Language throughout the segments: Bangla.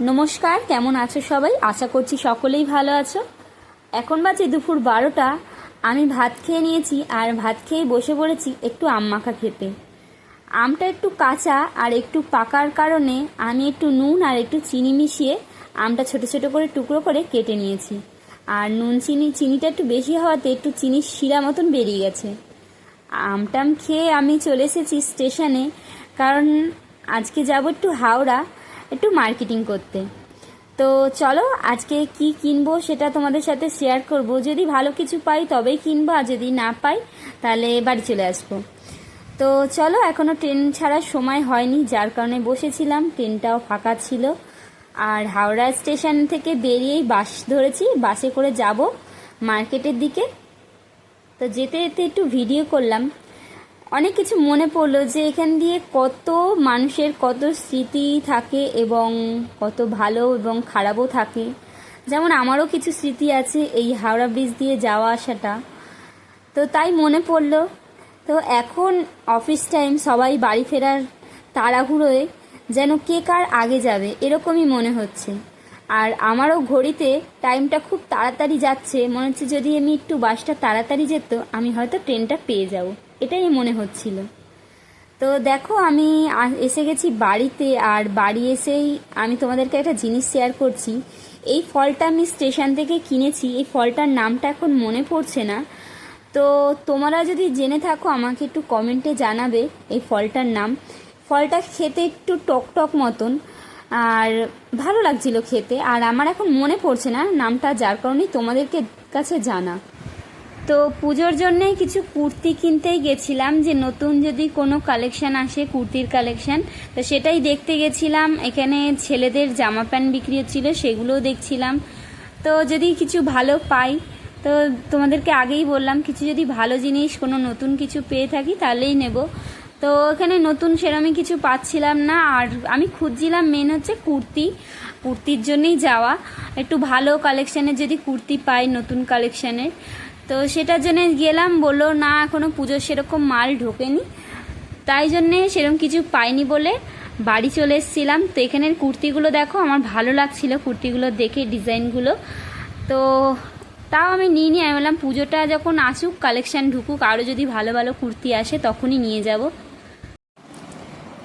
নমস্কার, কেমন আছো সবাই? আশা করছি সকলেই ভালো আছো। এখন বাজে দুপুর বারোটা। আমি ভাত খেয়ে নিয়েছি আর ভাত খেয়ে বসে পড়েছি একটু আম মাখা খেতে। আমটা একটু কাঁচা আর একটু পাকার কারণে আমি একটু নুন আর একটু চিনি মিশিয়ে আমটা ছোট ছোট করে টুকরো করে কেটে নিয়েছি। আর নুন, চিনি, চিনিটা একটু বেশি হওয়াতে একটু চিনির শিরা মতন বেরিয়ে গেছে। আমটাম খেয়ে আমি চলে এসেছি স্টেশনে, কারণ আজকে যাব একটু হাওড়া। একটু মার্কেটিং করতে। তো চলো, আজকে কি কিনবো সেটা তোমাদের সাথে শেয়ার করব। যদি ভালো কিছু পাই তবেই কিনবো, আর যদি না পাই, তাহলে বাড়ি চলে আসব। তো চলো এখনও ট্রেন ছাড়ার সময় হয়নি, যার কারণে বসেছিলাম। ট্রেনটাও ফাঁকা ছিল। আর হাওড়া স্টেশন থেকে বেরিয়েই বাস ধরেছি। বাসে করে যাব মার্কেটের দিকে। তো যেতে যেতে একটু ভিডিও করলাম। অনেক কিছু মনে পড়ল যে এখান দিয়ে কত মানুষের কত স্মৃতি থাকে এবং কত ভালো এবং খারাপও থাকে। যেমন আমারও কিছু স্মৃতি আছে এই হাওড়া ব্রিজ দিয়ে যাওয়া আসাটা। তো তাই মনে পড়ল। তো এখন অফিস টাইম, সবাই বাড়ি ফেরার তাড়াহুড়োয় যেন কে কার আগে যাবে, এরকমই মনে হচ্ছে। আর আমারও ঘড়িতে টাইমটা খুব তাড়াতাড়ি যাচ্ছে। মনে হচ্ছে যদি আমি একটু বাসটা তাড়াতাড়ি যেত, আমি হয়তো ট্রেনটা পেয়ে যাব। এটাই মনে হচ্ছিল। তো দেখো, আমি এসে গেছি বাড়িতে আর বাড়ি এসেই আমি তোমাদেরকে একটা জিনিস শেয়ার করছি। এই ফলটা আমি স্টেশন থেকে কিনেছি। এই ফলটার নামটা এখন মনে পড়ছে না। তো তোমরা যদি জেনে থাকো, আমাকে একটু কমেন্টে জানাবে এই ফলটার নাম। ফলটা খেতে একটু টক টক মতন। আর ভালো লাগছিল খেতে। আর আমার এখন মনে পড়ছে না নামটা, যার কারণে তোমাদেরকে কাছে জানা। তো পুজোর জন্যে কিছু কুর্তি কিনতেই গেছিলাম, যে নতুন যদি কোনো কালেকশন আসে, কুর্তির কালেকশন, তো সেটাই দেখতে গেছিলাম। এখানে ছেলেদের জামা প্যান্ট বিক্রি হচ্ছিল, সেগুলোও দেখছিলাম। তো যদি কিছু ভালো পাই, তো তোমাদেরকে আগেই বললাম, কিছু যদি ভালো জিনিস, কোনো নতুন কিছু পেয়ে থাকি, তাহলেই নেব। তো এখানে নতুন সেরমই কিছু পাচ্ছিলাম না, আর আমি খুঁজছিলাম মেন হচ্ছে কুর্তি। কুর্তির জন্যই যাওয়া। একটু ভালো কালেকশানের যদি কুর্তি পাই নতুন কালেকশানের তো সেটার জন্য গেলাম, বলল, না এখনও পুজোর সেরকম মাল ঢোকেনি। তাই জন্যে সেরকম কিছু পাইনি বলে বাড়ি চলে এসেছিলাম। তো এখানের কুর্তিগুলো দেখো, আমার ভালো লাগছিল কুর্তিগুলো দেখে, ডিজাইনগুলো। তো তাও আমি নিয়ে নিয়ে আমি বললাম, পুজোটা যখন আসুক কালেকশান ঢুকুক আরও যদি ভালো ভালো কুর্তি আসে, তখনই নিয়ে যাব।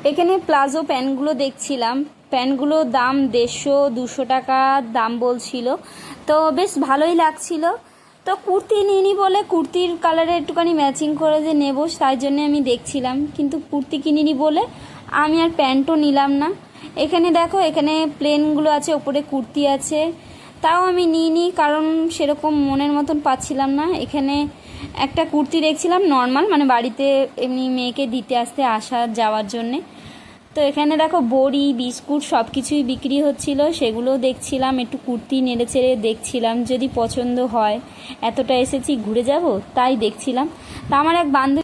এখানে প্লাজো প্যান্টগুলো দেখছিলাম। প্যান্টগুলোর দাম দেড়শো, দুশো টাকা দাম বলছিল। তো বেশ ভালোই লাগছিল। তো কুর্তি নিইনি বলে কুর্তির কালারে একটুখানি ম্যাচিং করে যে নেব তাই জন্য আমি দেখছিলাম। কিন্তু কুর্তি কিনিনি বলে আমি আর প্যান্টও নিলাম না। এখানে দেখো, এখানে প্লেনগুলো আছে, ওপরে কুর্তি আছে। তাও আমি নিইনি, কারণ সেরকম মনের মতন পাচ্ছিলাম না। এখানে একটা কুর্তি দেখছিলাম নর্মাল মানে বাড়িতে এমনি মেয়েকে দিতে আসতে, আসা, যাওয়ার জন্যে। তো এখানে দেখো বড়ি, বিস্কুট সব কিছুই বিক্রি হচ্ছিল, সেগুলোও দেখছিলাম, একটু কুর্তি নেড়ে চেড়ে দেখছিলাম, যদি পছন্দ হয়। এতটা এসেছি, ঘুরে যাব, তাই দেখছিলাম। তা আমার এক বান্ধবী